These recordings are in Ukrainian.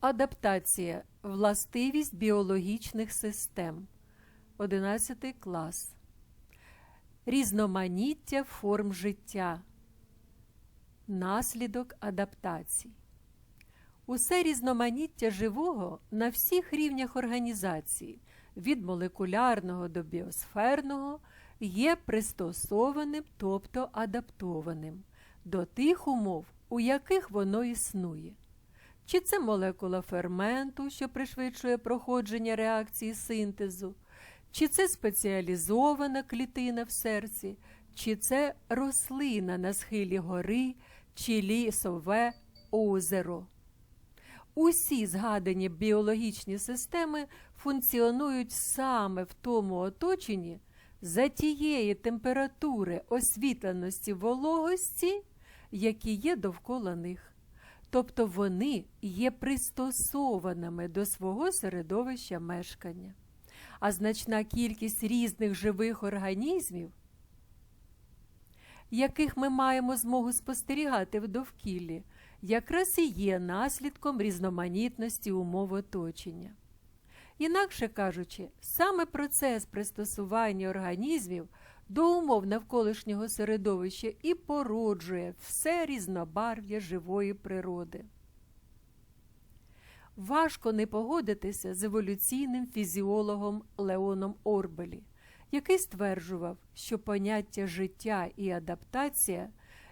Адаптація властивість біологічних систем. 11 клас. Різноманіття форм життя. Наслідок адаптацій. Усе різноманіття живого на всіх рівнях організації від молекулярного до біосферного є пристосованим, тобто адаптованим до тих умов, у яких воно існує. Чи це молекула ферменту, що пришвидшує проходження реакції синтезу, чи це спеціалізована клітина в серці, чи це рослина на схилі гори, чи лісове озеро. Усі згадані біологічні системи функціонують саме в тому оточенні за тієї температури освітленості вологості, які є довкола них. Тобто вони є пристосованими до свого середовища мешкання. А значна кількість різних живих організмів, яких ми маємо змогу спостерігати в довкіллі, якраз і є наслідком різноманітності умов оточення. Інакше кажучи, саме процес пристосування організмів до умов навколишнього середовища і породжує все різнобарв'я живої природи. Важко не погодитися з еволюційним фізіологом Леоном Орбелі, який стверджував, що поняття життя і адаптація,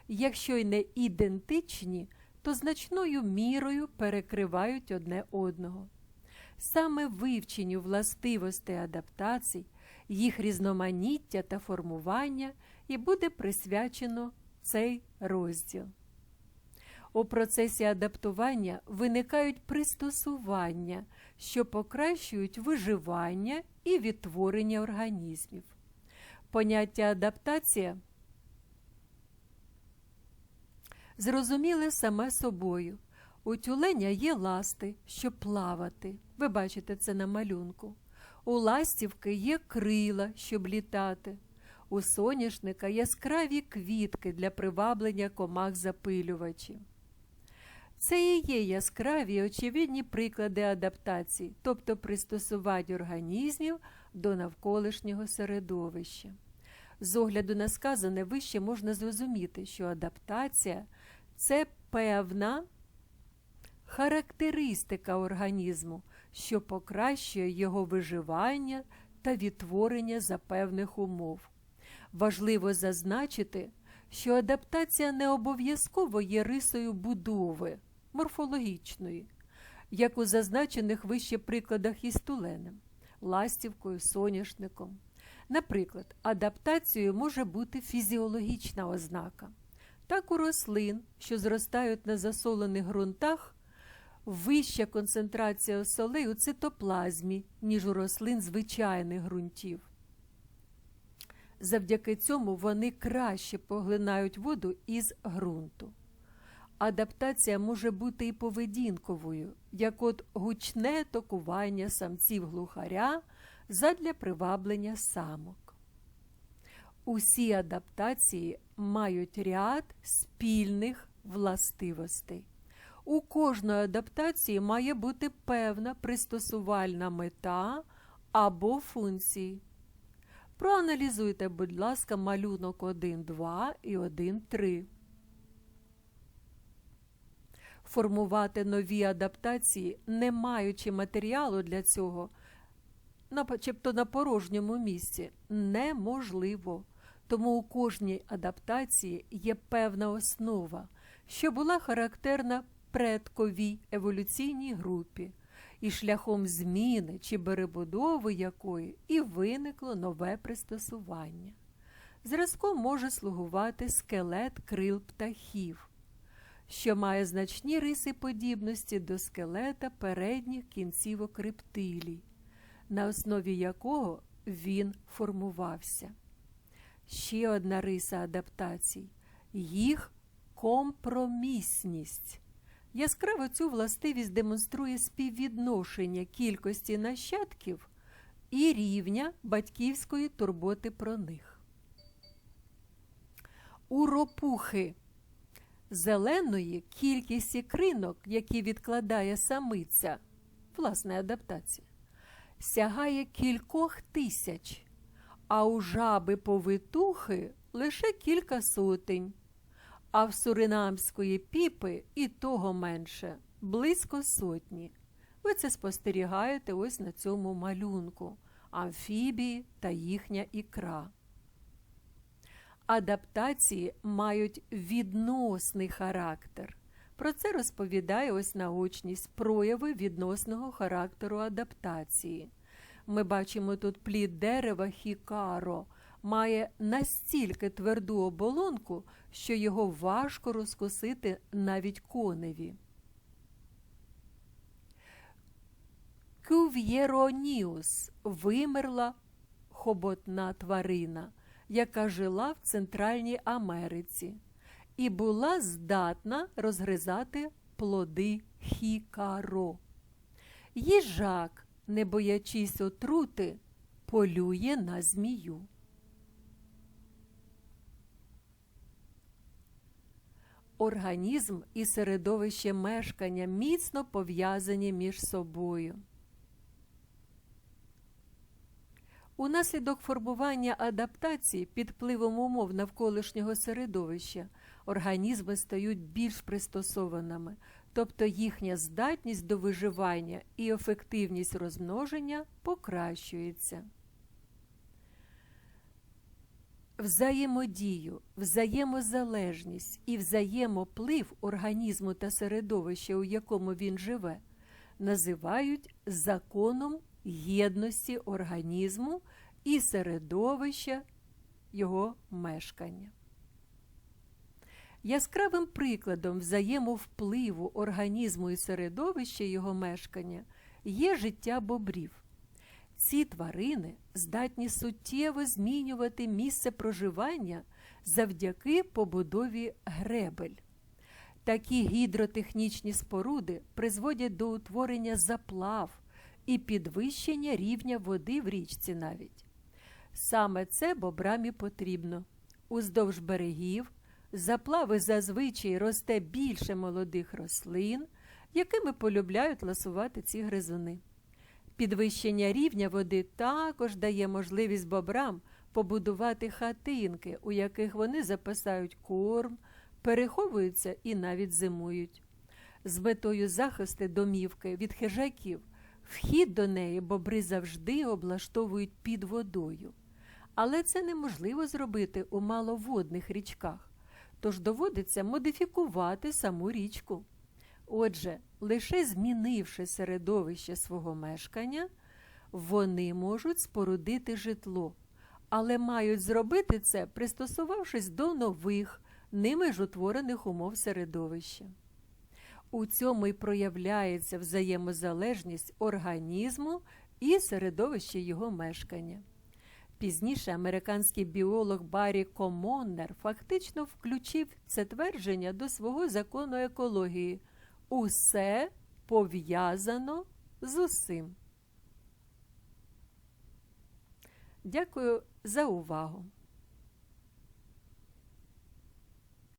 якщо й не ідентичні, то значною мірою перекривають одне одного. Саме вивченню властивостей адаптацій, їх різноманіття та формування і буде присвячено цей розділ. У процесі адаптування виникають пристосування, що покращують виживання і відтворення організмів. Поняття адаптація зрозуміле саме собою. У тюленя є ласти, щоб плавати. Ви бачите це на малюнку. У ластівки є крила, щоб літати. У соняшника яскраві квітки для приваблення комах запилювачів. Це і є яскраві очевидні приклади адаптації, тобто пристосування організмів до навколишнього середовища. З огляду на сказане вище можна зрозуміти, що адаптація це певна характеристика організму, що покращує його виживання та відтворення за певних умов. Важливо зазначити, що адаптація не обов'язково є рисою будови морфологічної, як у зазначених вище прикладах із туленем, ластівкою, соняшником. Наприклад, адаптацією може бути фізіологічна ознака. Так у рослин, що зростають на засолених ґрунтах, вища концентрація солей у цитоплазмі, ніж у рослин звичайних ґрунтів. Завдяки цьому вони краще поглинають воду із ґрунту. Адаптація може бути і поведінковою, як от гучне токування самців глухаря задля приваблення самок. Усі адаптації мають ряд спільних властивостей. У кожної адаптації має бути певна пристосувальна мета або функції. Проаналізуйте, будь ласка, малюнок 1.2 і 1.3. Формувати нові адаптації, не маючи матеріалу для цього, начебто на порожньому місці, неможливо. Тому у кожній адаптації є певна основа, що була характерна предковій еволюційній групі, і шляхом зміни чи перебудови якої і виникло нове пристосування. Зразком може слугувати скелет крил птахів, що має значні риси подібності до скелета передніх кінцівок рептилій, на основі якого він формувався. Ще одна риса адаптацій їх компромісність. Яскраво цю властивість демонструє співвідношення кількості нащадків і рівня батьківської турботи про них. У ропухи зеленої кількість ікринок, які відкладає самиця, власне адаптація, сягає кількох тисяч, а у жаби повитухи лише кілька сотень, а в суринамської піпи і того менше близько сотні. Ви це спостерігаєте ось на цьому малюнку амфібії та їхня ікра. Адаптації мають відносний характер. Про це розповідає ось наочність прояви відносного характеру адаптації. Ми бачимо тут плід дерева хікаро, має настільки тверду оболонку, що його важко розкусити навіть коневі. Кюв'єроніус вимерла хоботна тварина, яка жила в Центральній Америці і була здатна розгризати плоди хікаро. Їжак, не боячись отрути, полює на змію. Організм і середовище мешкання міцно пов'язані між собою. Унаслідок формування адаптації під впливом умов навколишнього середовища організми стають більш пристосованими, тобто їхня здатність до виживання і ефективність розмноження покращується. Взаємодію, взаємозалежність і взаємоплив організму та середовища, у якому він живе, називають законом єдності організму і середовища його мешкання. Яскравим прикладом взаємовпливу організму і середовища його мешкання є життя бобрів. Ці тварини здатні суттєво змінювати місце проживання завдяки побудові гребель. Такі гідротехнічні споруди призводять до утворення заплав і підвищення рівня води в річці навіть. Саме це бобрам і потрібно. Уздовж берегів заплави зазвичай росте більше молодих рослин, якими полюбляють ласувати ці гризуни. Підвищення рівня води також дає можливість бобрам побудувати хатинки, у яких вони запасають корм, переховуються і навіть зимують. З метою захисту домівки від хижаків вхід до неї бобри завжди облаштовують під водою. Але це неможливо зробити у маловодних річках, тож доводиться модифікувати саму річку. Отже, лише змінивши середовище свого мешкання, вони можуть спорудити житло, але мають зробити це, пристосувавшись до нових, ними ж утворених умов середовища. У цьому й проявляється взаємозалежність організму і середовища його мешкання. Пізніше американський біолог Баррі Комоннер фактично включив це твердження до свого закону екології. Усе пов'язано з усім. Дякую за увагу!